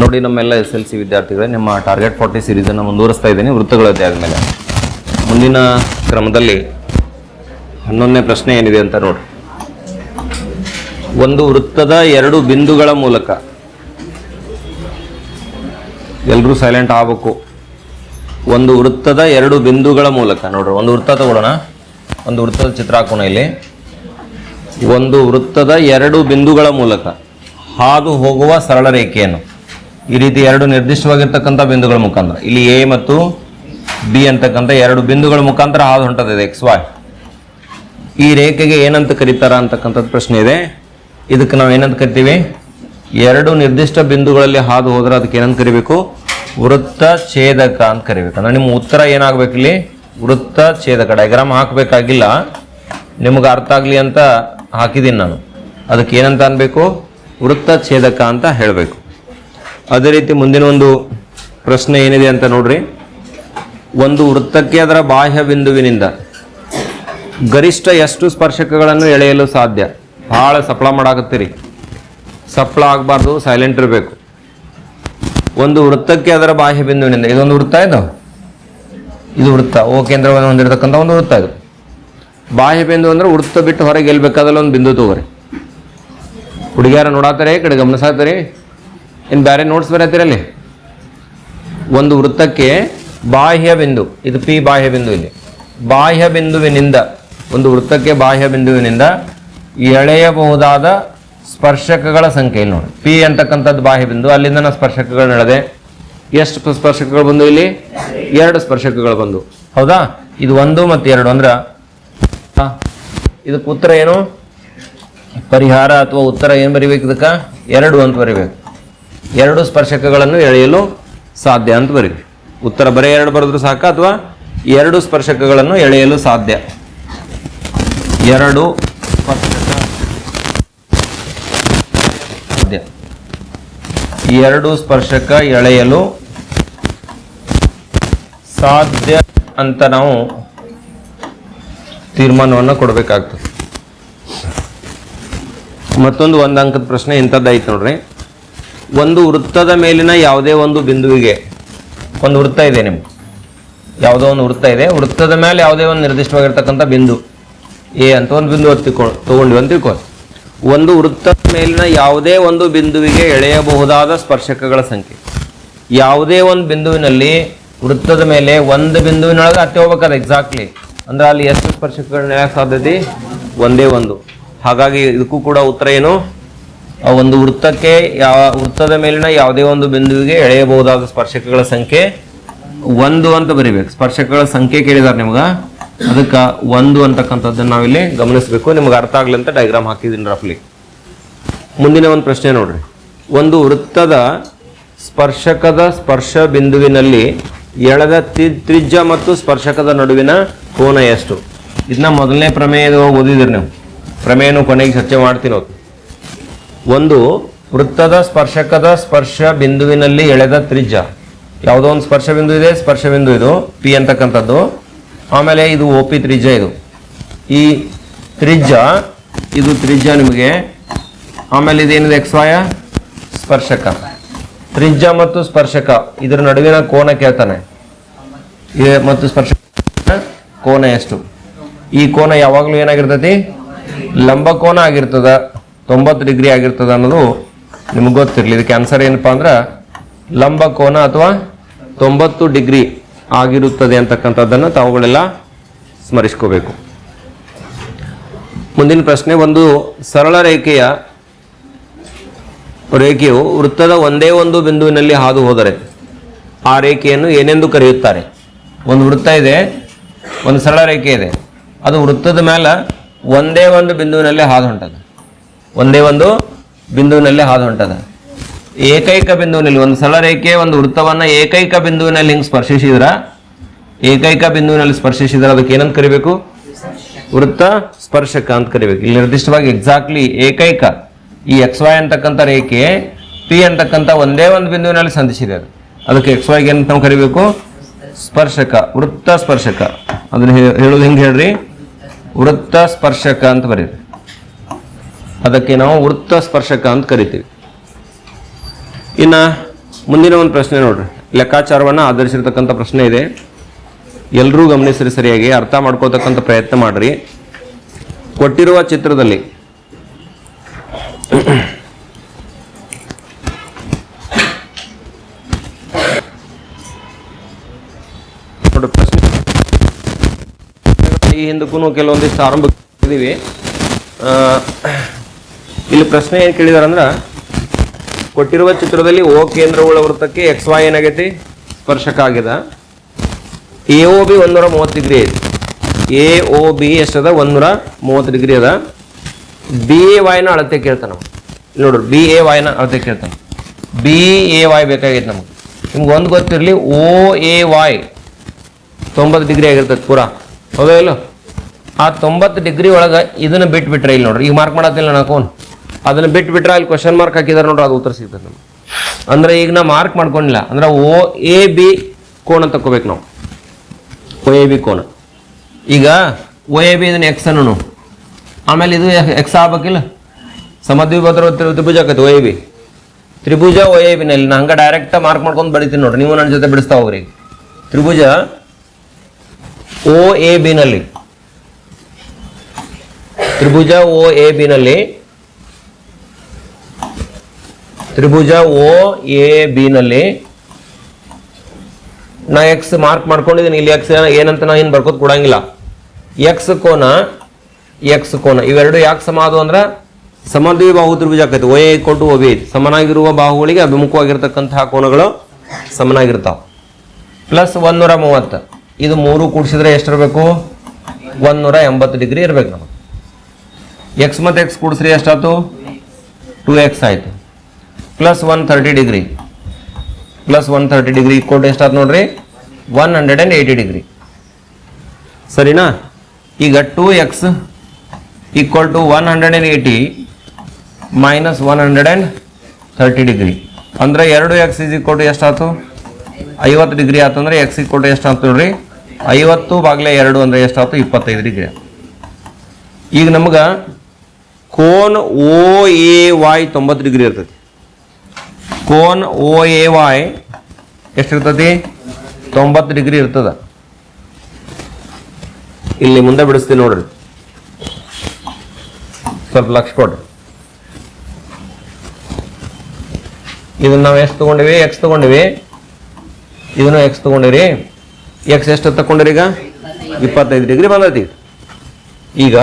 ನೋಡಿ ನಮ್ಮೆಲ್ಲ S L C ವಿದ್ಯಾರ್ಥಿಗಳೇ, ನಿಮ್ಮ ಟಾರ್ಗೆಟ್ ಫಾರ್ಟಿ ಸೀರೀಸನ್ನು ಮುಂದುವರಿಸ್ತಾ ಇದ್ದೀನಿ, ವೃತ್ತಗಳ ಅಧ್ಯಾಯದ ಮೇಲೆ ಮುಂದಿನ ಕ್ರಮದಲ್ಲಿ ಹನ್ನೊಂದನೇ ಪ್ರಶ್ನೆ ಏನಿದೆ ಅಂತ ನೋಡಿ ಒಂದು ವೃತ್ತದ ಎರಡು ಬಿಂದುಗಳ ಮೂಲಕ ಎಲ್ಲರೂ ಸೈಲೆಂಟ್ ಆಗಬೇಕು. ಒಂದು ವೃತ್ತದ ಎರಡು ಬಿಂದುಗಳ ಮೂಲಕ, ನೋಡ್ರಿ, ಒಂದು ವೃತ್ತ ತಗೊಳ್ಳೋಣ. ಒಂದು ವೃತ್ತದ ಚಿತ್ರ ಹಾಕೋಣ ಇಲ್ಲಿ. ಒಂದು ವೃತ್ತದ ಎರಡು ಬಿಂದುಗಳ ಮೂಲಕ ಹಾದು ಹೋಗುವ ಸರಳ ರೇಖೆಯನ್ನು. ಈ ರೀತಿ ಎರಡು ನಿರ್ದಿಷ್ಟವಾಗಿರ್ತಕ್ಕಂಥ ಬಿಂದುಗಳ ಮುಖಾಂತರ. ಇಲ್ಲಿ ಎ ಮತ್ತು ಬಿ ಅಂತಕ್ಕಂಥ ಎರಡು ಬಿಂದುಗಳ ಮುಖಾಂತರ ಹಾದು ಹೊಂಟದಿದೆ ಎಕ್ಸ್ ವಾಯ್ ಈ ರೇಖೆಗೆ ಏನಂತ ಕರೀತಾರ ಅಂತಕ್ಕಂಥದ್ದು ಪ್ರಶ್ನೆ ಇದೆ. ಇದಕ್ಕೆ ನಾವು ಏನಂತ ಕರಿತೀವಿ? ಎರಡು ನಿರ್ದಿಷ್ಟ ಬಿಂದುಗಳಲ್ಲಿ ಹಾದು ಹೋದ್ರೆ ಅದಕ್ಕೆ ಏನಂತ ಕರಿಬೇಕು? ವೃತ್ತ ಛೇದಕ ಅಂತ ಕರಿಬೇಕು. ಅಂದ್ರೆ ನಿಮ್ಮ ಉತ್ತರ ಏನಾಗಬೇಕು ಇಲ್ಲಿ? ವೃತ್ತ ಛೇದಕ. ಡೈಗ್ರಾಮ್ ಹಾಕಬೇಕಾಗಿಲ್ಲ. ನಿಮಗೆ ಅರ್ಥ ಆಗಲಿ ಅಂತ ಹಾಕಿದ್ದೀನಿ ನಾನು. ಅದಕ್ಕೆ ಏನಂತ ಅನ್ಬೇಕು? ವೃತ್ತ ಛೇದಕ ಅಂತ ಹೇಳಬೇಕು. ಅದೇ ರೀತಿ ಮುಂದಿನ ಒಂದು ಪ್ರಶ್ನೆ ಏನಿದೆ ಅಂತ ನೋಡ್ರಿ. ಒಂದು ವೃತ್ತಕ್ಕೆ ಅದರ ಬಾಹ್ಯ ಬಿಂದುವಿನಿಂದ ಗರಿಷ್ಠ ಎಷ್ಟು ಸ್ಪರ್ಶಕಗಳನ್ನು ಎಳೆಯಲು ಸಾಧ್ಯ? ಭಾಳ ಸಪ್ಲ ಮಾಡಾಕತ್ತೀರಿ. ಸಪ್ಲ ಆಗಬಾರ್ದು ಸೈಲೆಂಟ್ ಇರಬೇಕು. ಒಂದು ವೃತ್ತಕ್ಕೆ ಅದರ ಬಾಹ್ಯ ಬಿಂದುವಿನಿಂದ, ಇದೊಂದು ವೃತ್ತ ಇದು? ಇದು ವೃತ್ತ. ಓ, ಕೇಂದ್ರವನ್ನು ಹೊಂದಿರತಕ್ಕಂಥ ಒಂದು ವೃತ್ತ ಇದು. ಬಾಹ್ಯ ಬಿಂದು ಅಂದ್ರೆ ವೃತ್ತ ಬಿಟ್ಟು ಹೊರಗೆ ಎಲ್ಲಿ ಬೇಕಾದಲ್ಲ ಒಂದು ಬಿಂದು ತಗೋರಿ. ಹುಡುಗಿಯಾರ ನೋಡಾತಾರೆ ಕಡೆ ಗಮನಿಸಾತಾರೆ. ಇನ್ನು ಬೇರೆ ನೋಟ್ಸ್ ಬರತ್ತಿರಲ್ಲಿ ಒಂದು ವೃತ್ತಕ್ಕೆ ಬಾಹ್ಯ ಬಿಂದು ಇದು ಪಿ ಬಾಹ್ಯ ಬಿಂದು ಇಲ್ಲಿ ಬಾಹ್ಯ ಬಿಂದುವಿನಿಂದ ಒಂದು ವೃತ್ತಕ್ಕೆ ಬಾಹ್ಯ ಬಿಂದುವಿನಿಂದ ಎಳೆಯಬಹುದಾದ ಸ್ಪರ್ಶಕಗಳ ಸಂಖ್ಯೆ ಇಲ್ಲಿ ನೋಡಿ. ಪಿ ಅಂತಕ್ಕಂಥದ್ದು ಬಾಹ್ಯ ಬಿಂದು ಅಲ್ಲಿಂದ ನಾನು ಸ್ಪರ್ಶಕಗಳು ನಡೆದೆ ಎಷ್ಟು ಸ್ಪರ್ಶಕಗಳು ಬಂದು ಇಲ್ಲಿ? ಎರಡು ಸ್ಪರ್ಶಕಗಳು ಬಂದು. ಹೌದಾ? ಇದು ಒಂದು ಮತ್ತು ಎರಡು ಅಂದ್ರೆ? ಇದಕ್ಕೆ ಉತ್ತರ ಏನು? ಪರಿಹಾರ ಅಥವಾ ಉತ್ತರ ಏನು ಬರಿಬೇಕು ಇದಕ್ಕೆ? ಎರಡು ಅಂತ ಬರಿಬೇಕು. ಎರಡು ಸ್ಪರ್ಶಕಗಳನ್ನು ಎಳೆಯಲು ಸಾಧ್ಯ ಅಂತ ಬರೀರಿ. ಉತ್ತರ ಬರೀ ಎರಡು ಬರೆದ್ರು ಸಾಕ ಅಥವಾ ಎರಡು ಸ್ಪರ್ಶಕಗಳನ್ನು ಎಳೆಯಲು ಸಾಧ್ಯ? ಎರಡು ಸ್ಪರ್ಶಕ ಸಾಧ್ಯ. ಎರಡು ಸ್ಪರ್ಶಕ ಎಳೆಯಲು ಸಾಧ್ಯ ಅಂತ ನಾವು ತೀರ್ಮಾನವನ್ನು ಕೊಡಬೇಕಾಗ್ತದೆ. ಮತ್ತೊಂದು ಒಂದು ಅಂಕದ ಪ್ರಶ್ನೆ ಇಂಥದ್ದೈತೆ ನೋಡ್ರಿ. ಒಂದು ವೃತ್ತದ ಮೇಲಿನ ಯಾವುದೇ ಒಂದು ಬಿಂದುವಿಗೆ ಒಂದು ವೃತ್ತ ಇದೆ ನಿಮ್ಗೆ. ಯಾವುದೋ ಒಂದು ವೃತ್ತ ಇದೆ, ವೃತ್ತದ ಮೇಲೆ ಯಾವುದೇ ಒಂದು ನಿರ್ದಿಷ್ಟವಾಗಿರ್ತಕ್ಕಂಥ ಬಿಂದು ಎ ಅಂತ ಒಂದು ಬಿಂದು ತಿಳ್ಕೊ, ತಗೊಂಡಿವಿ ಅಂತ ತಿಳ್ಕೊ. ಒಂದು ವೃತ್ತದ ಮೇಲಿನ ಯಾವುದೇ ಒಂದು ಬಿಂದುವಿಗೆ ಎಳೆಯಬಹುದಾದ ಸ್ಪರ್ಶಕಗಳ ಸಂಖ್ಯೆ. ಯಾವುದೇ ಒಂದು ಬಿಂದುವಿನಲ್ಲಿ ವೃತ್ತದ ಮೇಲೆ ಒಂದು ಬಿಂದುವಿನೊಳಗೆ ಹತ್ತಿ ಹೋಗ್ಬೇಕಾದ್ರೆ ಎಕ್ಸಾಕ್ಟ್ಲಿ ಅಂದ್ರೆ ಅಲ್ಲಿ ಎಷ್ಟು ಸ್ಪರ್ಶಕಗಳನ್ನ ಸಾಧ್ಯತೆ? ಒಂದೇ ಒಂದು. ಹಾಗಾಗಿ ಇದಕ್ಕೂ ಕೂಡ ಉತ್ತರ ಏನು? ಒಂದು ವೃತ್ತಕ್ಕೆ ಯಾವ ವೃತ್ತದ ಮೇಲಿನ ಯಾವುದೇ ಒಂದು ಬಿಂದುವಿಗೆ ಎಳೆಯಬಹುದಾದ ಸ್ಪರ್ಶಕಗಳ ಸಂಖ್ಯೆ ಒಂದು ಅಂತ ಬರಿಬೇಕು. ಸ್ಪರ್ಶಕಗಳ ಸಂಖ್ಯೆ ಕೇಳಿದಾರೆ ನಿಮ್ಗೆ? ಅದಕ್ಕೆ ಒಂದು ಅಂತಕ್ಕಂಥದ್ದನ್ನ ನಾವಿಲ್ಲಿ ಗಮನಿಸಬೇಕು. ನಿಮ್ಗೆ ಅರ್ಥ ಆಗ್ಲಿ ಅಂತ ಡೈಗ್ರಾಮ್ ಹಾಕಿದ್ದೀನಿ ರಫ್ಲಿ ಮುಂದಿನ ಒಂದು ಪ್ರಶ್ನೆ ನೋಡ್ರಿ. ಒಂದು ವೃತ್ತದ ಸ್ಪರ್ಶಕದ ಸ್ಪರ್ಶ ಬಿಂದುವಿನಲ್ಲಿ ಎಳೆದ ತ್ರಿಜ್ಯ ಮತ್ತು ಸ್ಪರ್ಶಕದ ನಡುವಿನ ಕೋನ ಎಷ್ಟು? ಇದನ್ನ ಮೊದಲನೇ ಪ್ರಮೇಯದ ಓದಿದಿರಿ ನೀವು. ಪ್ರಮೇಯನು ಕೊನೆಗೆ ಚರ್ಚೆ ಮಾಡ್ತೀನಿ ಒಂದು ವೃತ್ತದ ಸ್ಪರ್ಶಕದ ಸ್ಪರ್ಶ ಬಿಂದುವಿನಲ್ಲಿ ಎಳೆದ ತ್ರಿಜ್ಯ. ಯಾವುದೋ ಒಂದು ಸ್ಪರ್ಶ ಬಿಂದು ಇದೆ, ಸ್ಪರ್ಶ ಬಿಂದು ಇದು ಪಿ ಅಂತಕ್ಕಂಥದ್ದು. ಆಮೇಲೆ ಇದು ಒ ಪಿ ತ್ರಿಜ್ಯ ಇದು. ಈ ತ್ರಿಜ್ಯ, ಇದು ತ್ರಿಜ್ಯ ನಿಮಗೆ, ಆಮೇಲೆ ಇದೇನಿದೆ ಎಕ್ಸ್ವಾಯ ಸ್ಪರ್ಶಕ. ತ್ರಿಜ್ಯ ಮತ್ತು ಸ್ಪರ್ಶಕ, ಇದರ ನಡುವಿನ ಕೋನ ಕೇಳ್ತಾನೆ. ಮತ್ತು ಸ್ಪರ್ಶಕ ಕೋನ ಎಷ್ಟು? ಈ ಕೋನ ಯಾವಾಗಲೂ ಏನಾಗಿರ್ತೈತಿ? ಲಂಬ ಕೋನ ಆಗಿರ್ತದ. ತೊಂಬತ್ತು ಡಿಗ್ರಿ ಆಗಿರ್ತದೆ ಅನ್ನೋದು ನಿಮ್ಗೆ ಗೊತ್ತಿರಲಿ. ಇದಕ್ಕೆ ಆನ್ಸರ್ ಏನಪ್ಪ ಅಂದ್ರೆ, ಲಂಬ ಕೋನ ಅಥವಾ ತೊಂಬತ್ತು ಡಿಗ್ರಿ ಆಗಿರುತ್ತದೆ ಅಂತಕ್ಕಂಥದ್ದನ್ನು ತಾವುಗಳೆಲ್ಲ ಸ್ಮರಿಸ್ಕೋಬೇಕು. ಮುಂದಿನ ಪ್ರಶ್ನೆ, ಒಂದು ಸರಳ ರೇಖೆಯ ರೇಖೆಯು ವೃತ್ತದ ಒಂದೇ ಒಂದು ಬಿಂದುವಿನಲ್ಲಿ ಹಾದು ಹೋದರೆ ಆ ರೇಖೆಯನ್ನು ಏನೆಂದು ಕರೆಯುತ್ತಾರೆ? ಒಂದು ವೃತ್ತ ಇದೆ, ಒಂದು ಸರಳ ರೇಖೆ ಇದೆ. ಅದು ವೃತ್ತದ ಮೇಲೆ ಒಂದೇ ಒಂದು ಬಿಂದುವಿನಲ್ಲಿ ಹಾದು ಹೊಂಟದ ಒಂದೇ ಒಂದು ಬಿಂದುವಿನಲ್ಲಿ ಹಾದು ಹೊಂಟದ. ಏಕೈಕ ಬಿಂದುವಿನಲ್ಲಿ ಒಂದು ಸರಳ ರೇಖೆ ಒಂದು ವೃತ್ತವನ್ನು ಏಕೈಕ ಬಿಂದುವಿನಲ್ಲಿ ಹಿಂಗೆ ಸ್ಪರ್ಶಿಸಿದ್ರ? ಏಕೈಕ ಬಿಂದುವಿನಲ್ಲಿ ಸ್ಪರ್ಶಿಸಿದ್ರೆ ಅದಕ್ಕೆ ಏನಂತ ಕರಿಬೇಕು? ವೃತ್ತ ಸ್ಪರ್ಶಕ ಅಂತ ಕರಿಬೇಕು. ಇಲ್ಲಿ ನಿರ್ದಿಷ್ಟವಾಗಿ ಎಕ್ಸಾಕ್ಟ್ಲಿ ಏಕೈಕ ಈ ಎಕ್ಸ್ ವೈ ಅಂತಕ್ಕಂಥ ರೇಖೆ ಪಿ ಅಂತಕ್ಕಂಥ ಒಂದೇ ಒಂದು ಬಿಂದುವಿನಲ್ಲಿ ಸಂಧಿಸಿದೆ ಅದು. ಅದಕ್ಕೆ ಎಕ್ಸ್ ವೈಗೆ ಏನಂತ ನಾವು ಕರಿಬೇಕು? ಸ್ಪರ್ಶಕ, ವೃತ್ತ ಸ್ಪರ್ಶಕ. ಅದನ್ನ ಹೇಳೋದು ಹೆಂಗೆ ಹೇಳ್ರಿ? ವೃತ್ತ ಸ್ಪರ್ಶಕ ಅಂತ ಬರೀರಿ. ಅದಕ್ಕೆ ನಾವು ವೃತ್ತ ಸ್ಪರ್ಶಕ ಅಂತ ಕರಿತೀವಿ. ಇನ್ನು ಮುಂದಿನ ಒಂದು ಪ್ರಶ್ನೆ ನೋಡ್ರಿ. ಲೆಕ್ಕಾಚಾರವನ್ನು ಆಧರಿಸಿರ್ತಕ್ಕಂಥ ಪ್ರಶ್ನೆ ಇದೆ. ಎಲ್ಲರೂ ಗಮನಿಸ್ರಿ ಸರಿಯಾಗಿ ಅರ್ಥ ಮಾಡ್ಕೋತಕ್ಕಂಥ ಪ್ರಯತ್ನ ಮಾಡ್ರಿ. ಕೊಟ್ಟಿರುವ ಚಿತ್ರದಲ್ಲಿ ಪ್ರಶ್ನೆ. ಈ ಹಿಂದಕ್ಕೂ ಕೆಲವೊಂದಿಷ್ಟು ಆರಂಭ ಇದೀವಿ ಆ, ಇಲ್ಲಿ ಪ್ರಶ್ನೆ ಏನು ಕೇಳಿದಾರಂದ್ರೆ ಕೊಟ್ಟಿರುವ ಚಿತ್ರದಲ್ಲಿ ಓ ಕೇಂದ್ರವುಳ್ಳ ವೃತ್ತಕ್ಕೆ ಎಕ್ಸ್ ವೈ ಏನಾಗೈತಿ? ಸ್ಪರ್ಶಕ ಆಗ್ಯದ ಎ ಓ ಬಿ ಒಂದೂರ ಮೂವತ್ತು ಡಿಗ್ರಿ ಐತಿ. ಎ ಒ ಬಿ ಎಷ್ಟದ? ಒಂದೂರ ಮೂವತ್ತು ಡಿಗ್ರಿ ಅದ. ಬಿ ಎ ವೈನ ಅಳತೆ ಕೇಳ್ತಾನೆ ನೋಡ್ರಿ ಬಿ ಎ ವೈನ ಅಳತೆ ಕೇಳ್ತಾನೆ. ಬಿ ಎ ವೈ ಬೇಕಾಗೈತೆ ನಮಗೆ. ನಿಮ್ಗೆ ಒಂದು ಗೊತ್ತಿರಲಿ ಓ ಎ ವೈ ತೊಂಬತ್ತು ಡಿಗ್ರಿ ಆಗಿರ್ತದೆ ಪೂರಾ. ಹೌದಾ ಇಲ್ಲ? ಆ ತೊಂಬತ್ತು ಡಿಗ್ರಿ ಒಳಗೆ ಇದನ್ನು ಬಿಟ್ಬಿಟ್ರೆ ಇಲ್ಲಿ ನೋಡ್ರಿ. ಈಗ ಮಾರ್ಕ್ ಮಾಡತ್ತಿಲ್ಲ ನಾನು ಕೋನ್ ಅದನ್ನ ಬಿಟ್ಬಿಟ್ರೆ ಅಲ್ಲಿ ಕ್ವಶನ್ ಮಾರ್ಕ್ ಹಾಕಿದಾರೆ ನೋಡ್ರಿ, ಅದು ಉತ್ತರ ಸಿಗ್ತದೆ ನಮ್ಗೆ. ಅಂದ್ರೆ ಈಗ ನಾ ಮಾರ್ಕ್ ಮಾಡ್ಕೊಂಡಿಲ್ಲ. ಅಂದ್ರೆ ಓ, ಎ, ಬಿ ಕೋಣ ತಗೋಬೇಕು ನಾವು. ಓ, ಎ, ಬಿ ಕೋನ. ಈಗ ಓ, ಎ, ಬಿ ಇದನ್ನು ಎಕ್ಸ್ ಅನ್ನು ಆಮೇಲೆ ಇದು ಎಕ್ಸ್ ಆಗ್ಬೇಕಿಲ್ಲ. ಸಮದ್ವಿಭದ್ರ ತ್ರಿಭುಜ ಆಗತ್ತೆ ಓ, ಎ, ಬಿ. ತ್ರಿಭುಜ, ಓ, ಎ ಬಿನಲ್ಲಿ ನಾ ಹಂಗೆ ಡೈರೆಕ್ಟ್ ಮಾರ್ಕ್ ಮಾಡ್ಕೊಂಡು ಬರೀತೀನಿ ನೋಡ್ರಿ. ನೀವು ನನ್ನ ಜೊತೆ ಬಿಡಿಸ್ತಾ ಹೋಗ್ರಿ ತ್ರಿಭುಜ, ಓ, ಎ ಬಿನಲ್ಲಿ ತ್ರಿಭುಜ, ಓ, ಎ ಬಿನಲ್ಲಿ ತ್ರಿಭುಜ ಓ ಎ ಬಿ ನಲ್ಲಿ. ನಾ ಎಕ್ಸ್ ಮಾರ್ಕ್ ಮಾಡ್ಕೊಂಡಿದ್ದೀನಿ ಇಲ್ಲಿ ಎಕ್ಸ್ ಏನಂತ ನಾ ಏನು ಬರ್ಕೋದ್ ಕೊಡಂಗಿಲ್ಲ. ಎಕ್ಸ್ ಕೋನ ಎಕ್ಸ್ ಕೋನ. ಇವೆರಡು ಯಾಕೆ ಸಮ ಅದು ಅಂದ್ರೆ ಸಮದ್ವಿ ಬಾಹು ತ್ರಿಭುಜ ಆಕೈತಿ. ಓ ಎ ಕೊಟ್ಟು ಓ ಬಿ ಸಮನಾಗಿರುವ ಬಾಹುಗಳಿಗೆ ಅಭಿಮುಖವಾಗಿರ್ತಕ್ಕಂತಹ ಕೋನಗಳು ಸಮನಾಗಿರ್ತಾವ. ಪ್ಲಸ್ ಒಂದೂರ ಮೂವತ್ತು ಇದು ಮೂರು ಕೂಡಿಸಿದ್ರೆ ಎಷ್ಟಿರಬೇಕು? ಒಂದೂರ ಎಂಬತ್ತು ಡಿಗ್ರಿ ಇರಬೇಕು ನಮಗೆ. ಎಕ್ಸ್ ಮತ್ತು ಎಕ್ಸ್ ಕೂಡಿಸ್ರಿ ಎಷ್ಟಾಯ್ತು? ಟು ಎಕ್ಸ್ ಆಯಿತು. Plus one thirty degree plus one thirty degree coat ಎಷ್ಟಾಯ್ತು ನೋಡ್ರಿ? One hundred and eighty degree ಸರಿನಾ? ಈಗ two X equal to one hundred and eighty minus one hundred and thirty degree ಅಂದರೆ ಎರಡು X is equal to ಎಷ್ಟಾಯ್ತು ಐವತ್ತು degree ಆತಂದ್ರೆ X equal to ಎಷ್ಟಾಯ್ತು ನೋಡ್ರಿ? ಐವತ್ತು ಬಾಗಿಲೆ ಎರಡು ಅಂದರೆ ಎಷ್ಟಾಯ್ತು ಇಪ್ಪತ್ತೈದು ಡಿಗ್ರಿ ಈಗ ನಮ್ಗೆ ಕೋನ್ ಓ ಎ ವಾಯ್ ತೊಂಬತ್ತು ಡಿಗ್ರಿ ಇರ್ತೈತಿ. ಕೋನ್ ಓ ಎ ವಾಯ್ ಎಷ್ಟಿರ್ತತಿ ತೊಂಬತ್ತು ಡಿಗ್ರಿ ಇರ್ತದ. ಇಲ್ಲಿ ಮುಂದೆ ಬಿಡಿಸ್ತೀನಿ ನೋಡ್ರಿ. ಸ್ವಲ್ಪ ಲಕ್ಷ ಕೊಡ್ರಿ. ಇದನ್ನ ನಾವು ಎಷ್ಟು ತಗೊಂಡಿವಿ, ಎಕ್ಸ್ ತಗೊಂಡಿವಿ. ಇದನ್ನು ಎಕ್ಸ್ ತಗೊಂಡಿರಿ. ಎಕ್ಸ್ ಎಷ್ಟು ತಗೊಂಡಿರಿ ಈಗ? ಇಪ್ಪತ್ತೈದು ಡಿಗ್ರಿ ಬಂದೈತಿ. ಈಗ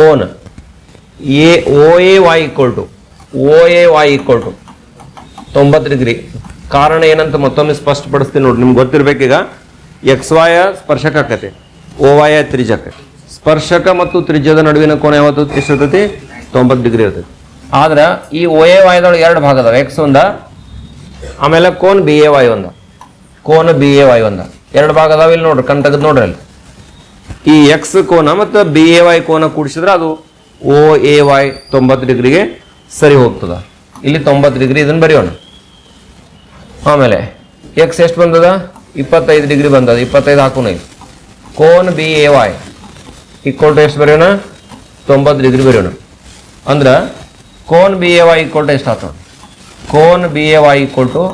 cone A O A Y equal to O A Y equal to ತೊಂಬತ್ತು ಡಿಗ್ರಿ ಕಾರಣ ಏನಂತ ಮತ್ತೊಮ್ಮೆ ಸ್ಪಷ್ಟಪಡಿಸ್ತೀನಿ ನೋಡಿ, ನಿಮ್ಗೆ ಗೊತ್ತಿರ್ಬೇಕೀಗ? ಎಕ್ಸ್ ವಾಯ ಸ್ಪರ್ಶಕ ಆಕತಿ. ಓ ವಾಯ ತ್ರಿಜಕ. ಸ್ಪರ್ಶಕ ಮತ್ತು ತ್ರಿಜ್ಯದ ನಡುವಿನ ಕೋನ ಯಾವತ್ತು? ಎಷ್ಟಿರ್ತೈತಿ ತೊಂಬತ್ತು ಡಿಗ್ರಿ ಇರ್ತೈತಿ. ಆದ್ರೆ ಈ ಓ ಎ ವಾಯದೊಳಗೆ ಎರಡು ಭಾಗ ಅದಾವ. ಎಕ್ಸ್ ಒಂದ, ಆಮೇಲೆ ಕೋನ್ ಬಿ ಎ ವಾಯ್ ಒಂದ. ಕೋನ ಬಿ ಎ ವಾಯ್ ಒಂದ. ಎರಡು ಭಾಗ ಅದಾವ ಇಲ್ಲಿ ನೋಡ್ರಿ, ಕಣ್ ತೆಗೆದು ನೋಡ್ರಿ ಅಲ್ಲಿ. ಈ ಎಕ್ಸ್ ಕೋನ ಮತ್ತು ಬಿ ಎ ವಾಯ್ ಕೋನ ಕೂಡಿಸಿದ್ರೆ ಅದು ಓ ಎ ವಾಯ್ ತೊಂಬತ್ತು ಡಿಗ್ರಿಗೆ ಸರಿ ಹೋಗ್ತದ. ಇಲ್ಲಿ ತೊಂಬತ್ತು ಡಿಗ್ರಿ ಇದನ್ನು ಬರೆಯೋಣ. ಆಮೇಲೆ ಎಕ್ಸ್ ಎಷ್ಟು ಬಂದದ? ಇಪ್ಪತ್ತೈದು ಡಿಗ್ರಿ ಬಂದದ. ಇಪ್ಪತ್ತೈದು ಹಾಕೋಣ ಇಲ್ಲಿ. Cone B A Y equal to ಎಷ್ಟು ಬರೆಯೋಣ? ತೊಂಬತ್ತು ಡಿಗ್ರಿ ಬರೆಯೋಣ. ಅಂದ್ರೆ cone B A Y equal to ಎಷ್ಟು ಆಗ್ತದೆ cone B A Y equal to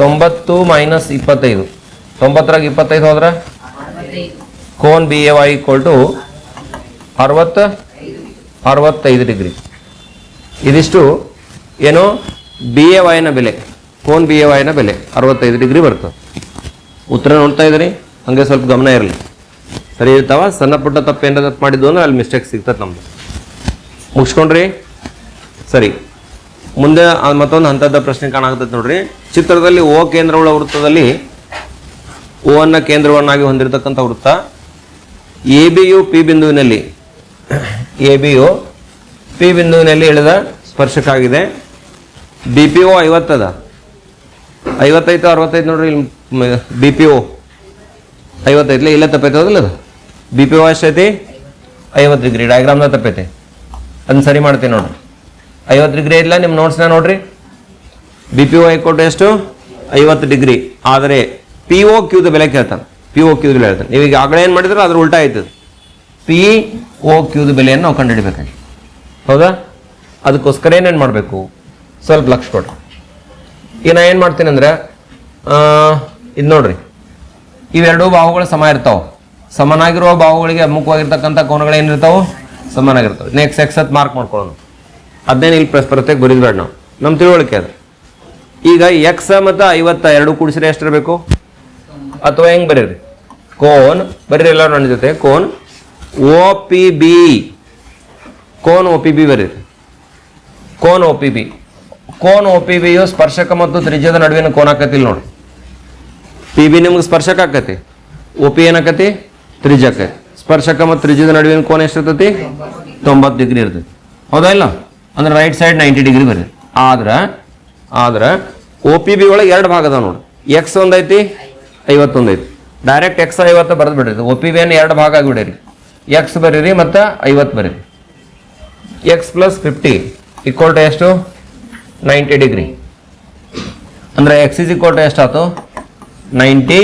ತೊಂಬತ್ತು ಮೈನಸ್ ಇಪ್ಪತ್ತೈದು. ತೊಂಬತ್ತರಾಗ ಇಪ್ಪತ್ತೈದು ಹೋದ್ರೆ? Cone B A Y equal to ಅರವತ್ತು, ಅರವತ್ತೈದು ಡಿಗ್ರಿ. ಇದಿಷ್ಟು ಏನು ಬಿ ಎ ವಾಯಿನ ಬೆಲೆ, ಕೋನ್ ಬಿ ಎ ವಾಯಿನ ಬೆಲೆ, ಅರವತ್ತೈದು ಡಿಗ್ರಿ ಬರ್ತದೆ. ಉತ್ತರ ನೋಡ್ತಾ ಇದ್ದೀರಿ, ಹಂಗೆ ಸ್ವಲ್ಪ ಗಮನ ಇರಲಿ. ಸರಿ ಇರ್ತಾವ ಸಣ್ಣ ಪುಟ್ಟ ತಪ್ಪು ತಪ್ಪು ಮಾಡಿದ್ದು ಅಂದ್ರೆ ಅಲ್ಲಿ ಮಿಸ್ಟೇಕ್ ಸಿಗ್ತದೆ ನಮ್ದು. ಮುಗಿಸ್ಕೊಂಡ್ರಿ. ಸರಿ, ಮುಂದೆ ಮತ್ತೊಂದು ಹಂತದ ಪ್ರಶ್ನೆ ಕಾಣಾಗ್ತದೆ ನೋಡ್ರಿ. ಚಿತ್ರದಲ್ಲಿ ಓ ಕೇಂದ್ರವುಳ್ಳ ವೃತ್ತದಲ್ಲಿ ಓ ಅನ್ನ ಕೇಂದ್ರವನ್ನಾಗಿ ಹೊಂದಿರತಕ್ಕಂಥ ವೃತ್ತ. ಎ ಬಿಯು ಪಿ ಬಿಂದುವಿನಲ್ಲಿ, ಎ ಬಿಯು ಪಿ ಬಿಂದುವಿನಲ್ಲಿ ಇಳಿದ ಸ್ಪರ್ಶಕ ಆಗಿದೆ ಬಿ ಪಿ ಒ ಐವತ್ತದ ಐವತ್ತೈದು ಅರವತ್ತೈದು ನೋಡ್ರಿ ಇಲ್ಲಿ ಬಿ ಪಿ ಒ ಐವತ್ತೈದು ಇಲ್ಲ ತಪ್ಪೈತೆ ಹೌದಿಲ್ಲ ಅದು? ಬಿ ಪಿ ಓ ಎಷ್ಟೈತಿ? ಐವತ್ತು ಡಿಗ್ರಿ ಡಯಾಗ್ರಾಮ್ದಾಗ ತಪ್ಪೈತೆ. ಅದನ್ನ ಸರಿ ಮಾಡ್ತೀನಿ ನೋಡ್ರಿ. ಐವತ್ತು ಡಿಗ್ರಿ ಇಲ್ಲ, ನಿಮ್ಮ ನೋಟ್ಸ್ನ ನೋಡ್ರಿ. ಬಿ ಪಿ ಒ ಕೊಟ್ಟು ಎಷ್ಟು? ಐವತ್ತು ಡಿಗ್ರಿ ಆದರೆ ಪಿ ಒ ಕ್ಯೂದ ಬೆಲೆ ಕೇಳ್ತಾನೆ. ಪಿ ಒ ಕ್ಯೂದ ಬೆಲೆ ಹೇಳ್ತಾನೆ. ನೀವೀಗ ಆಗಲೇ ಏನು ಮಾಡಿದ್ರೆ ಅದ್ರ ಉಲ್ಟಾ ಆಯ್ತದೆ. ಪಿ ಒ ಕ್ಯೂದ ಬೆಲೆಯನ್ನು ನಾವು ಕಂಡುಹಿಡಿಬೇಕಾಗಿ ಹೌದಾ? ಅದಕ್ಕೋಸ್ಕರ ಏನೇನು ಮಾಡಬೇಕು? ಸ್ವಲ್ಪ ಲಕ್ಷ ಕೊಡ್ರಿ ಈಗ ನಾನು ಏನು ಮಾಡ್ತೀನಿ ಅಂದ್ರೆ ಇದು ನೋಡ್ರಿ. ಇವೆರಡೂ ಬಾಹುಗಳು ಸಮ ಇರ್ತಾವೆ. ಸಮನಾಗಿರುವ ಬಾಹುಗಳಿಗೆ ಅಮ್ಮುಖವಾಗಿರ್ತಕ್ಕಂಥ ಕೋನಗಳು ಏನಿರ್ತಾವೆ ಸಮನಾಗಿರ್ತಾವೆ. ನೆಕ್ಸ್ಟ್ ಎಕ್ಸ್ ಹತ್ತು ಮಾರ್ಕ್ ಮಾಡ್ಕೊಳ್ಳೋಣ. ಅದನ್ನೇನು ಇಲ್ಲಿ ಪ್ರೆಸ್ ಬರುತ್ತೆ ಬರೀದ್ಬೇಡ ನಾವು. ನಮ್ಮ ತಿಳುವಳಿಕೆ ಅದು. ಈಗ ಎಕ್ಸ್ ಮತ್ತು ಐವತ್ತ ಎರಡು ಕೂಡಿಸಿದ್ರೆ ಎಷ್ಟಿರಬೇಕು? ಅಥವಾ ಹೆಂಗೆ ಬರೀರಿ? ಕೋನ್. ಬರೀರಿ ಎಲ್ಲರೂ ನನ್ನ ಜೊತೆ. ಕೋನ್. ಓ ಪಿ ಬಿ ಕೋನ್ ಒ ಪಿ ಬಿ ಬರೀರಿ. ಕೋನ್ ಒ ಪಿ ಬಿ. ಕೋನ್ ಒ ಪಿ ಬಿಯು ಸ್ಪರ್ಶಕ ಮತ್ತು ತ್ರಿಜ್ಯದ ನಡುವಿನ ಕೋನ ಆಕತಿಲ್ ನೋಡಿ. ಪಿ ಬಿ ನಿಮ್ಗೆ ಸ್ಪರ್ಶಕ ಆಕತಿ. ಒ ಪಿ ಏನಾಕತಿ ತ್ರಿಜ್ಯ ಆಕತಿ. ಸ್ಪರ್ಶಕ ಮತ್ತು ತ್ರಿಜ್ಯದ ನಡುವಿನ ಕೋನ ಎಷ್ಟಿರ್ತೈತಿ? ತೊಂಬತ್ತು ಡಿಗ್ರಿ ಇರ್ತೈತಿ. ಹೌದಾ ಇಲ್ಲ? ಅಂದ್ರೆ ರೈಟ್ ಸೈಡ್ ನೈಂಟಿ ಡಿಗ್ರಿ ಬರೀ ಆದ್ರೆ ಆದ್ರೆ ಒ ಪಿ ಬಿ ಒಳಗೆ ಎರಡು ಭಾಗ ನೋಡಿ. ಎಕ್ಸ್ ಒಂದೈತಿ ಐವತ್ತೊಂದು ಐತಿ. ಡೈರೆಕ್ಟ್ ಎಕ್ಸ್ ಐವತ್ತು ಬರೆದು ಬಿಡ್ರಿ. ಒ ಪಿ ಬಿ ಏನು ಎರಡು ಭಾಗ ಆಗಿಬಿಡಿರಿ. ಎಕ್ಸ್ ಬರೀರಿ ಮತ್ತು ಐವತ್ತು ಬರೀರಿ. X plus fifty equal to ಎಷ್ಟು? ನೈಂಟಿ ಡಿಗ್ರಿ ಅಂದರೆ ಎಕ್ಸ್ ಇಸ್ ಈಕ್ವಲ್ ಟು ಎಷ್ಟಾಯ್ತು ನೈಂಟಿ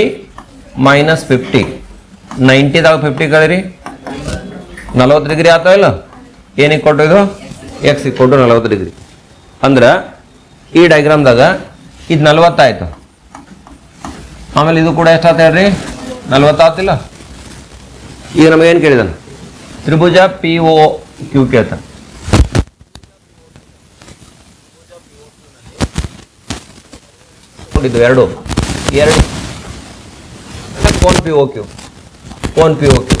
ಮೈನಸ್ ಫಿಫ್ಟಿ ನೈಂಟಿದಾಗ ಫಿಫ್ಟಿ ಕಳೀರಿ. ನಲವತ್ತು ಡಿಗ್ರಿ ಆತ ಇಲ್ಲ? ಏನು ಇಕ್ವಲ್ ಟು ಇದು? ಎಕ್ಸ್ ಈಕ್ವಲ್ ಟು ನಲವತ್ತು ಡಿಗ್ರಿ ಅಂದ್ರೆ ಈ ಡೈಗ್ರಾಮ್ದಾಗ ಇದು ನಲ್ವತ್ತಾಯ್ತು ಆಮೇಲೆ ಇದು ಕೂಡ ಎಷ್ಟಾಯ್ತು ಹೇಳ್ರಿ? ನಲ್ವತ್ತಾತಿಲ್ಲ ಈಗ ನಮಗೇನು ಕೇಳಿದಾನೆ? ತ್ರಿಭುಜ ಪಿ ಒ ಕ್ಯೂ ಕೇಳ್ತಾನೆ ನೋಡಿದ್ದು ಎರಡು. ಎರಡು. ಫೋನ್ ಪಿ ಓ ಕ್ಯೂ ಫೋನ್ ಪಿ ಓ ಕ್ಯೂ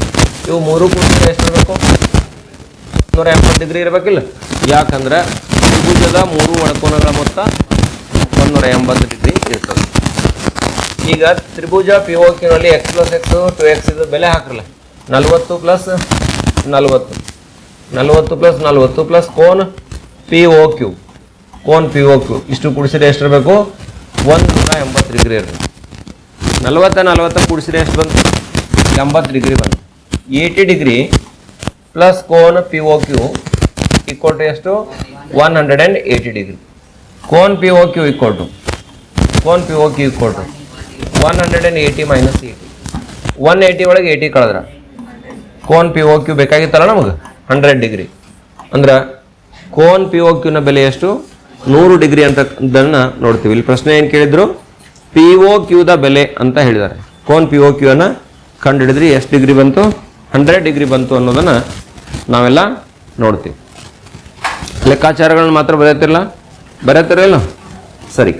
ಇವು ಮೂರು ಕೂಡ ಎಷ್ಟು ಇರಬೇಕು? ನೂರ ಎಂಬತ್ತು ಡಿಗ್ರಿ ಇರಬೇಕಿಲ್ಲ ಯಾಕಂದ್ರೆ ತ್ರಿಭುಜದ ಮೂರು ಒಳಕೋನಗಳ ಮೊತ್ತ ಒಂದೂರ ಎಂಬತ್ತು ಡಿಗ್ರಿ ಇರ್ತದೆ. ಈಗ ತ್ರಿಭುಜ P O ಕ್ಯೂನಲ್ಲಿ X plus X two X ಇದು ಬೆಲೆ ಹಾಕಿರಲ್ಲ? ನಲ್ವತ್ತು ಪ್ಲಸ್ ನಲ್ವತ್ತು. ನಲ್ವತ್ತು ಪ್ಲಸ್ ನಲ್ವತ್ತು ಪ್ಲಸ್ ಕೋನ್ ಪಿ ಓ ಕ್ಯೂ ಕೋನ್ ಪಿ ಓ ಕ್ಯೂ ಇಷ್ಟು ಕೂಡಿಸಿದ್ರೆ ಎಷ್ಟಿರಬೇಕು ಒಂದು ಎಂಬತ್ತು ಡಿಗ್ರಿ ಇರಲಿ. ನಲ್ವತ್ತ ನಲ್ವತ್ತ ಕೂಡಿಸಿದ್ರೆ ಎಷ್ಟು ಬಂತು? ಎಂಬತ್ತು ಡಿಗ್ರಿ ಬಂತು. Eighty degree plus cone P O Q equal to ಎಷ್ಟು? One hundred and eighty degree. Cone P O Q equal to cone P O Q equal to one hundred and eighty minus eighty one eighty ಒಳಗೆ eighty ಕಳೆದ್ರ. ಕೋನ್ P O Q ಬೇಕಾಗಿತ್ತಲ್ಲ ನಮಗೆ? Hundred degree. ಅಂದ್ರೆ ಕೋನ್ P O ಕ್ಯೂನ ಬೆಲೆ ಎಷ್ಟು? ನೂರು ಡಿಗ್ರಿ ಅಂತದನ್ನ ನೋಡ್ತೀವಿ. ಇಲ್ಲಿ ಪ್ರಶ್ನೆ ಏನು ಕೇಳಿದ್ರು? ಪಿ ಓ ಕ್ಯೂದ ಬೆಲೆ ಅಂತ ಹೇಳಿದ್ದಾರೆ. ಕೋನ್ ಪಿ ಓ ಕ್ಯೂ ಅನ್ನು ಕಂಡು ಹಿಡಿದ್ರಿ ಎಷ್ಟು ಡಿಗ್ರಿ ಬಂತು? ಹಂಡ್ರೆಡ್ ಡಿಗ್ರಿ ಬಂತು ಅನ್ನೋದನ್ನ ನಾವೆಲ್ಲ ನೋಡ್ತೀವಿ. ಲೆಕ್ಕಾಚಾರಗಳನ್ನ ಮಾತ್ರ ಬರೆಯುತ್ತಿರಲ್ಲ ಬರೆಯುತ್ತಿರಲ್ಲ ಸರಿ.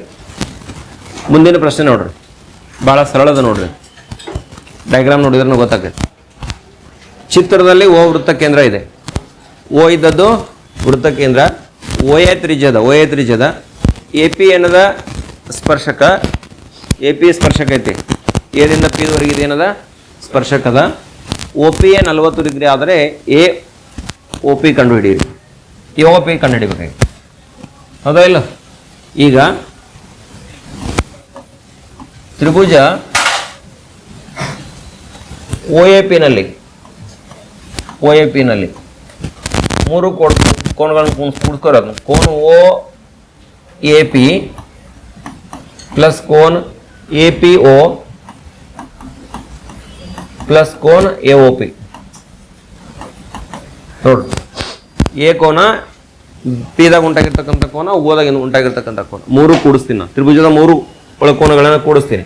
ಮುಂದಿನ ಪ್ರಶ್ನೆ ನೋಡ್ರಿ. ಭಾಳ ಸರಳದ ನೋಡ್ರಿ. ಡಯಾಗ್ರಾಮ್ ನೋಡಿದ್ರೆ ಗೊತ್ತಾಗತ್ತೆ ಚಿತ್ರದಲ್ಲಿ ಓ ವೃತ್ತ ಕೇಂದ್ರ ಇದೆ. ಓ ಇದ್ದದ್ದು ವೃತ್ತ ಕೇಂದ್ರ ಓ ತ್ರಿಜದ ಓಯ ತ್ರಿಜದ ಎ ಪಿ ಏನದ? ಸ್ಪರ್ಶಕ. ಎ ಪಿ ಸ್ಪರ್ಶಕ ಐತಿ. ಎದಿಂದ ಪಿವರೆಗೆ ಇದೇನದ ಸ್ಪರ್ಶಕದ. ಒ ಪಿ ಎ ನಲ್ವತ್ತು ಡಿಗ್ರಿ ಆದರೆ ಎ ಒ ಪಿ ಕಂಡುಹಿಡಿಯಿರಿ. ಎ ಒ ಪಿ ಕಂಡುಹಿಡಿಬೇಕಾಗಿ ಹೌದಾ ಇಲ್ಲ? ಈಗ ತ್ರಿಭುಜ ಓ ಎ ಪಿನಲ್ಲಿ ಓ ಎ ಪಿನಲ್ಲಿ ಮೂರು ಕೋಡ್ ಕೋನ್ಗಳನ್ನು ಕೂಡಿಸ್ಕೊರೋದು ಕೋನ್ ಓ, ಎ, ಪಿ, ಪ್ಲಸ್ ಕೋನ್ ಎ, ಪಿ ಒ ಪ್ಲಸ್ ಕೋನ್ ಎ, ಓ, ಪಿ. ನೋಡ್ರಿ ಎ ಕೋನ ಪಿದಾಗ ಉಂಟಾಗಿರ್ತಕ್ಕಂಥ ಕೋನ ಓದಾಗ ಉಂಟಾಗಿರ್ತಕ್ಕಂಥ ಕೋನ ಮೂರು ಕೂಡಿಸ್ತೀನಿ ನಾನು. ತ್ರಿಭುಜದ ಮೂರು ಒಳಕೋನಗಳನ್ನು ಕೂಡಿಸ್ತೀನಿ.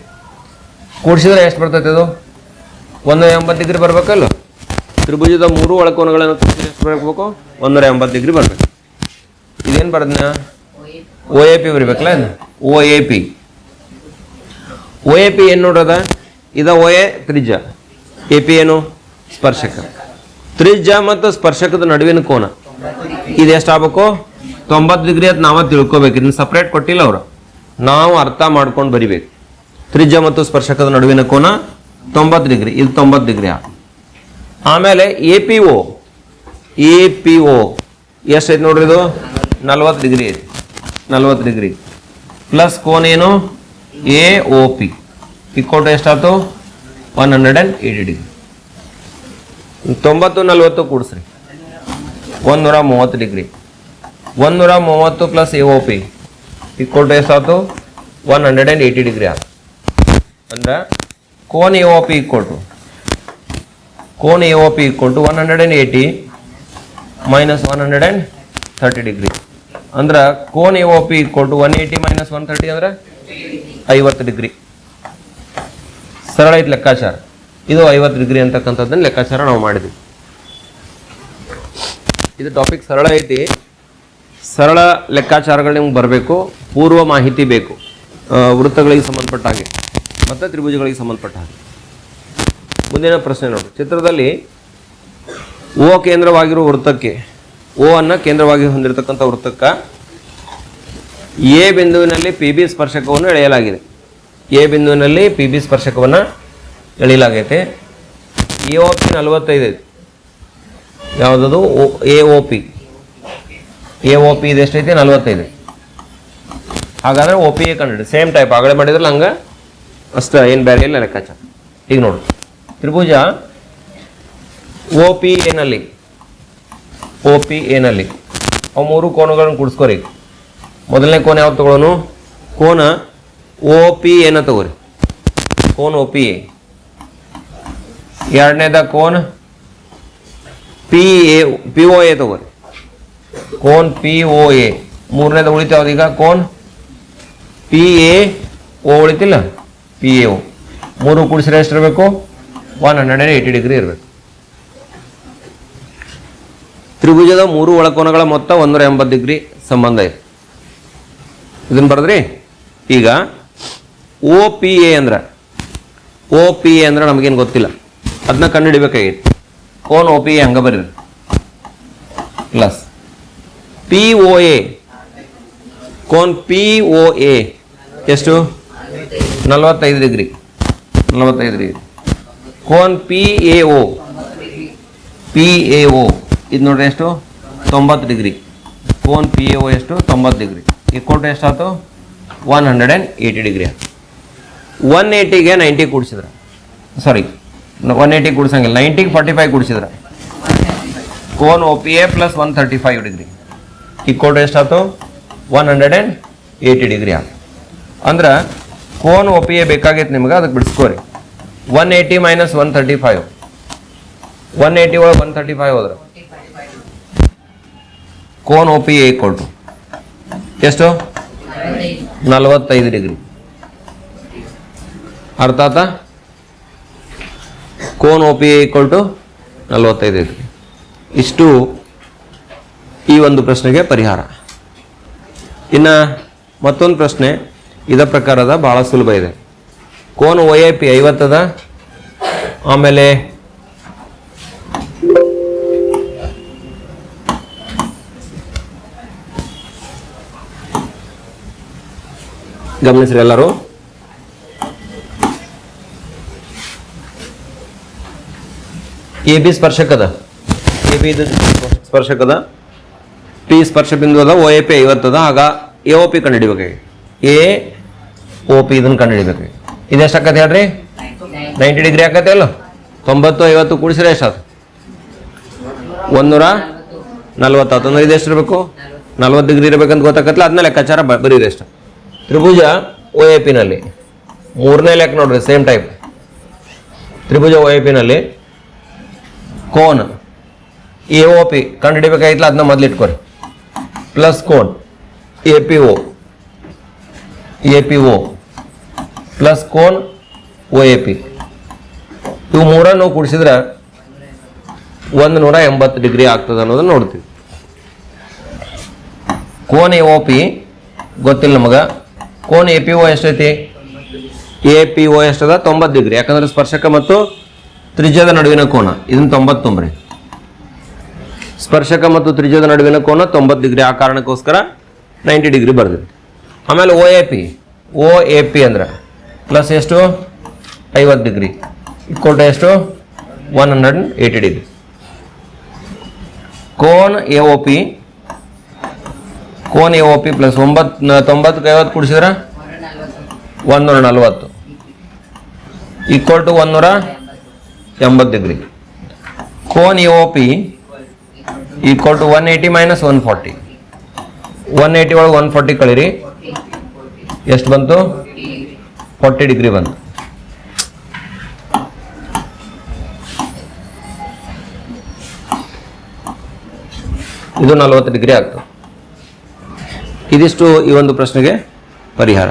ಕೂಡಿಸಿದ್ರೆ ಎಷ್ಟು ಬರ್ತೈತೆ ಅದು? ಒಂದು ಎಂಬತ್ತು ಡಿಗ್ರಿ ಬರ್ಬೇಕಲ್ಲ? ತ್ರಿಭುಜದ ಮೂರು ಒಳಕೋನಗಳನ್ನು ಬರಬೇಕು ಒಂದೂರ ಎಂಬತ್ತು ಡಿಗ್ರಿ ಬರಬೇಕು. ಇದೇನು ಬರೋದನ್ನ O A P ಬರಿಬೇಕಲ್ಲ O A P O A P ಏನು ನೋಡೋದ ಇದ ಓ ಎ ತ್ರಿಜ್ಯ ಎ ಪಿ ಏನು? ಸ್ಪರ್ಶಕ. ತ್ರಿಜ್ಯ ಮತ್ತು ಸ್ಪರ್ಶಕದ ನಡುವಿನ ಕೋನ. ಇದು ಎಷ್ಟು ಆಗ್ಬೇಕು ತೊಂಬತ್ತು ಡಿಗ್ರಿ ಅಂತ ನಾವ ತಿಳ್ಕೊಬೇಕು. ಇದನ್ನ ಸಪ್ರೇಟ್ ಕೊಟ್ಟಿಲ್ಲ ಅವರು. ನಾವು ಅರ್ಥ ಮಾಡ್ಕೊಂಡು ಬರಿಬೇಕು. ತ್ರಿಜ್ಯ ಮತ್ತು ಸ್ಪರ್ಶಕದ ನಡುವಿನ ಕೋನ ತೊಂಬತ್ತು ಡಿಗ್ರಿ. ಇದು ತೊಂಬತ್ತು ಡಿಗ್ರಿ ಆಮೇಲೆ A P O. A P O. ಎಷ್ಟೈತೆ ನೋಡ್ರಿ ಇದು? ನಲ್ವತ್ತು ಡಿಗ್ರಿ ಐತಿ. ನಲ್ವತ್ತು ಡಿಗ್ರಿ. ಪ್ಲಸ್ ಕೋನ್ ಏನು? A O P. Equal to ಎಷ್ಟಾಯ್ತು? One hundred and eighty degree. ತೊಂಬತ್ತು, ನಲ್ವತ್ತು ಕೂಡಿಸ್ರಿ. ಒಂದೂರ ಮೂವತ್ತು ಡಿಗ್ರಿ. ಒಂದೂರ ಮೂವತ್ತು plus A O P. Equal to ಎಷ್ಟಾಯ್ತು? One hundred and eighty degree ಆಯ್ತು. ಅಂದ್ರೆ cone A O P equal to and eighty minus one hundred and thirty degree ಅಂದ್ರೆ cone A P equal to one eighty minus one thirty ಅಂದ್ರೆ ಐವತ್ತು degree ಸರಳ ಐತಿ ಲೆಕ್ಕಾಚಾರ. ಇದು ಐವತ್ತು ಡಿಗ್ರಿ ಅಂತಕ್ಕಂಥದ್ದನ್ನ ಲೆಕ್ಕಾಚಾರ ನಾವು ಮಾಡಿದ್ವಿ. ಇದು ಟಾಪಿಕ್ ಸರಳ ಐತಿ. ಸರಳ ಲೆಕ್ಕಾಚಾರಗಳು ನಿಮ್ಗೆ ಬರಬೇಕು. ಪೂರ್ವ ಮಾಹಿತಿ ಬೇಕು. ವೃತ್ತಗಳಿಗೆ ಸಂಬಂಧಪಟ್ಟ ಹಾಗೆ. ಮತ್ತು ತ್ರಿಭುಜಗಳಿಗೆ ಸಂಬಂಧಪಟ್ಟ ಹಾಗೆ. ಮುಂದಿನ ಪ್ರಶ್ನೆ ನೋಡಿ. ಚಿತ್ರದಲ್ಲಿ ಓ ಕೇಂದ್ರವಾಗಿರುವ ವೃತ್ತಕ್ಕೆ, ಓ ಅನ್ನು ಕೇಂದ್ರವಾಗಿ ಹೊಂದಿರತಕ್ಕಂಥ ವೃತ್ತಕ್ಕ ಎ ಬಿಂದುವಿನಲ್ಲಿ ಪಿ ಬಿ ಸ್ಪರ್ಶಕವನ್ನು ಎಳೆಯಲಾಗಿದೆ. ಎ ಬಿಂದುವಿನಲ್ಲಿ ಪಿ ಬಿ ಸ್ಪರ್ಶಕವನ್ನು ಎಳೆಯಲಾಗೈತೆ. ಎ ಒ ಪಿ ನಲವತ್ತೈದು ಐತೆ ಯಾವುದದು? A O P. A O P ಇದು ಎಷ್ಟೈತಿ? ನಲವತ್ತೈದು. ಹಾಗಾದ್ರೆ ಒ ಪಿ ಎ ಕಂಡು ಸೇಮ್ ಟೈಪ್. ಆಗಲೇ ಮಾಡಿದ್ರೆ ಹಂಗೆ ಅಷ್ಟೇ, ಏನು ಬೇರೆ ಇಲ್ಲ ಲೆಕ್ಕಾಚಾರ. ಈಗ ನೋಡು. ತ್ರಿಭುಜ ಒ ಪಿ ಎನಲ್ಲಿ ಒ ಪಿ ಎನಲ್ಲಿ. ಅವು ಮೂರು ಕೋನಗಳನ್ನು ಕೂಡಿಸ್ಕೋರಿ. ಮೊದಲನೇ ಕೋನ ಯಾವ್ದು ತಗೊಳ್ಳೋನು? ಕೋನ ಒ ಪಿ ಎನ ತಗೋರಿ. ಕೋನ್ ಒ ಪಿ ಎ. ಎರಡನೇದ cone P A, P O A ತಗೋರಿ. ಕೋನ್ ಪಿ ಒ ಎ. ಮೂರನೇದ ಉಳಿತು ಈಗ? ಕೋನ್ P A O ಉಳಿತಿಲ್ಲ. P A O. ಮೂರು ಕೂಡಿಸಿದ್ರೆ ಎಷ್ಟಿರಬೇಕು? One hundred and eighty degree ಇರಬೇಕು. ತ್ರಿಭುಜದ ಮೂರು ಒಳಕೋನಗಳ ಮೊತ್ತ ಒಂದೂರ ಎಂಬತ್ತು ಡಿಗ್ರಿ ಸಂಬಂಧ ಇದೆ. ಇದನ್ನು ಬರೆದ್ರಿ? ಈಗ ಓ ಪಿ ಎ ಅಂದ್ರೆ ಓ ಪಿ ಎ ಅಂದ್ರೆ ನಮಗೇನು ಗೊತ್ತಿಲ್ಲ. ಅದನ್ನ ಕಂಡುಹಿಡಿಬೇಕಾಗಿತ್ತು ಕೋನ್ ಓ ಪಿ ಎ ಹಂಗೆ ಬರೀರಿ. ಪ್ಲಸ್ ಪಿ ಓ ಎ, ಕೋನ್ ಪಿ ಓ ಎ, ಎಷ್ಟು? ನಲವತ್ತೈದು ಡಿಗ್ರಿ. ನಲವತ್ತೈದು degree. Cone P A O P A O ಇದು ನೋಡ್ರಿ ಎಷ್ಟು? ತೊಂಬತ್ತು ಡಿಗ್ರಿ. ಕೋನ್ ಪಿ ಎ ಒ ಎಷ್ಟು? ತೊಂಬತ್ತು ಡಿಗ್ರಿ. ಈಕ್ವಲ್ ಟು ಎಷ್ಟಾಯ್ತು? One hundred and eighty degree one ಏಯ್ಟಿಗೆ ninety ಕೂಡಿಸಿದ್ರೆ. ಸಾರಿ ಒನ್ ಏಯ್ಟಿ ಕೂಡಿಸಂಗಿಲ್ಲ. ನೈಂಟಿಗೆ ಫಾರ್ಟಿ ಫೈವ್ ಕೂಡಿಸಿದ್ರೆ. Cone O P A plus one thirty five degree. Equal to ಎಷ್ಟಾಯ್ತು? One hundred and eighty degree ಅಂದ್ರೆ ಕೋನ್ O P A ಬೇಕಾಗೈತೆ ನಿಮ್ಗೆ, ಅದಕ್ಕೆ ಬಿಡಿಸ್ಕೋರಿ. One eighty minus one thirty five one eighty ಒಳಗೆ ಒನ್ ತರ್ಟಿ ಫೈವ್ ಹೋದ್ರೆ ಕೋನ್ ಒ ಪಿ ಎ ಕೊಟ್ಟು ಎಷ್ಟು? ನಲವತ್ತೈದು ಡಿಗ್ರಿ. ಅರ್ಥ ಆತಾ? ಕೋನ್ ಒ ಪಿ ಎ ಟು ನಲವತ್ತೈದು ಡಿಗ್ರಿ. ಇಷ್ಟು ಈ ಒಂದು ಪ್ರಶ್ನೆಗೆ ಪರಿಹಾರ. ಇನ್ನು ಮತ್ತೊಂದು ಪ್ರಶ್ನೆ, ಇದ ಪ್ರಕಾರದ ಭಾಳ ಸುಲಭ ಇದೆ. ಕೋನ್ ಒ ಎ ಪಿ ಐವತ್ತದ? ಆಮೇಲೆ ಗಮನಿಸ್ರಿ ಎಲ್ಲರೂ. ಎ ಬಿ ಸ್ಪರ್ಶಕದ? ಎ ಬಿ ಇದು ಸ್ಪರ್ಶಕದ? ಪಿ ಸ್ಪರ್ಶ ಬಿಂದು ಅದ ಒ ಎ ಪಿ ಐವತ್ತದ, ಆಗ ಎ ಒ ಪಿ ಕಂಡುಹಿಡಿಬೇಕಾಗಿ ಎ ಒ ಪಿ ಇದನ್ನು ಕಂಡುಹಿಡಿಬೇಕು. ಇದು ಎಷ್ಟಾಕತ್ತೆ ಹೇಳ್ರಿ? ನೈಂಟಿ ಡಿಗ್ರಿ ಆಕತ್ತೆ ಅಲ್ಲ? ತೊಂಬತ್ತು, ಐವತ್ತು ಕೂಡಿಸಿದ್ರೆ ಎಷ್ಟಾಯ್ತು ಒಂದೂರ ನಲ್ವತ್ತಾಯ್ತು ಅಂದ್ರೆ ಇದು ಎಷ್ಟು ಇರಬೇಕು? ನಲ್ವತ್ತು ಡಿಗ್ರಿ ಇರಬೇಕಂತ ಗೊತ್ತಾಗತ್ತಲ್ಲ ಅದನ್ನ ಲೆಕ್ಕಾಚಾರ ಬರೀರಿ ಎಷ್ಟು ತ್ರಿಭುಜ ಒ ಎ ಪಿನಲ್ಲಿ, ಮೂರನೇ ಲೆಕ್ಕ ನೋಡ್ರಿ ಸೇಮ್ ಟೈಪ್ ತ್ರಿಭುಜ ಒ ಎ ಪಿನಲ್ಲಿ ಕೋನ್ ಎ ಒ ಪಿ, ಕಂಡುಹಿಡಿಬೇಕಾಗಿತ್ತಲ್ಲ ಅದನ್ನ ಮೊದಲು ಇಟ್ಕೊರಿ. Plus cone A P O A P O plus cone O A P. ಇವು ಮೂರನ್ನು ಕೂಡಿಸಿದ್ರೆ ಒಂದು ನೂರ ಎಂಬತ್ತು ಡಿಗ್ರಿ ಆಗ್ತದೆ ಅನ್ನೋದನ್ನ ನೋಡ್ತೀವಿ. ಕೋನ್ ಎ ಒ ಪಿ, ಗೊತ್ತಿಲ್ಲ ನಮಗೆ. ಕೋನ್ ಎ ಪಿ ಒ ಎಷ್ಟೈತಿ? ಎ ಪಿ ಒ ಎಷ್ಟದ? ತೊಂಬತ್ತು ಡಿಗ್ರಿ. ಯಾಕಂದ್ರೆ ಸ್ಪರ್ಶಕ ಮತ್ತು ತ್ರಿಜ್ಯದ ನಡುವಿನ ಕೋನ. ಇದನ್ನ ತೊಂಬತ್ತು ತುಂಬ್ರಿ. ಸ್ಪರ್ಶಕ ಮತ್ತು ತ್ರಿಜ್ಯದ ನಡುವಿನ ಕೋನ ತೊಂಬತ್ತು ಡಿಗ್ರಿ. ಆ ಕಾರಣಕ್ಕೋಸ್ಕರ ನೈಂಟಿ ಡಿಗ್ರಿ ಬರ್ದಿದೆ. ಆಮೇಲೆ O A P. O A P ಅಂದ್ರೆ? ಪ್ಲಸ್ ಎಷ್ಟು? ಐವತ್ತು ಡಿಗ್ರಿ ಇಕ್ವಲ್ ಎಷ್ಟು? ಒನ್ ಹಂಡ್ರೆಡ್ ಏಯ್ಟಿ ಡಿಗ್ರಿ ಕೋನ್ ಎ ಒ ಪಿ ಕೋನ್ ಎ ಒ ಪಿ ಪ್ಲಸ್ ಒಂಬತ್ತು ತೊಂಬತ್ತು ಐವತ್ತು ಕೂಡಿಸಿದ್ರೆ? ಒಂದೂರ ನಲ್ವತ್ತು ಈಕ್ವಲ್ ಟು ಒಂದೂರ ಎಂಬತ್ತು degree cone A O P equal to one eighty minus one forty one eighty ಒಳಗೆ ಒನ್ ಫಾರ್ಟಿ ಕಳೀರಿ. ಎಷ್ಟು ಬಂತು? ಫಾರ್ಟಿ ಡಿಗ್ರಿ ಬಂತು ಇದು ನಲವತ್ತು ಡಿಗ್ರಿ ಆಗ್ತದೆ. ಇದಿಷ್ಟು ಈ ಒಂದು ಪ್ರಶ್ನೆಗೆ ಪರಿಹಾರ.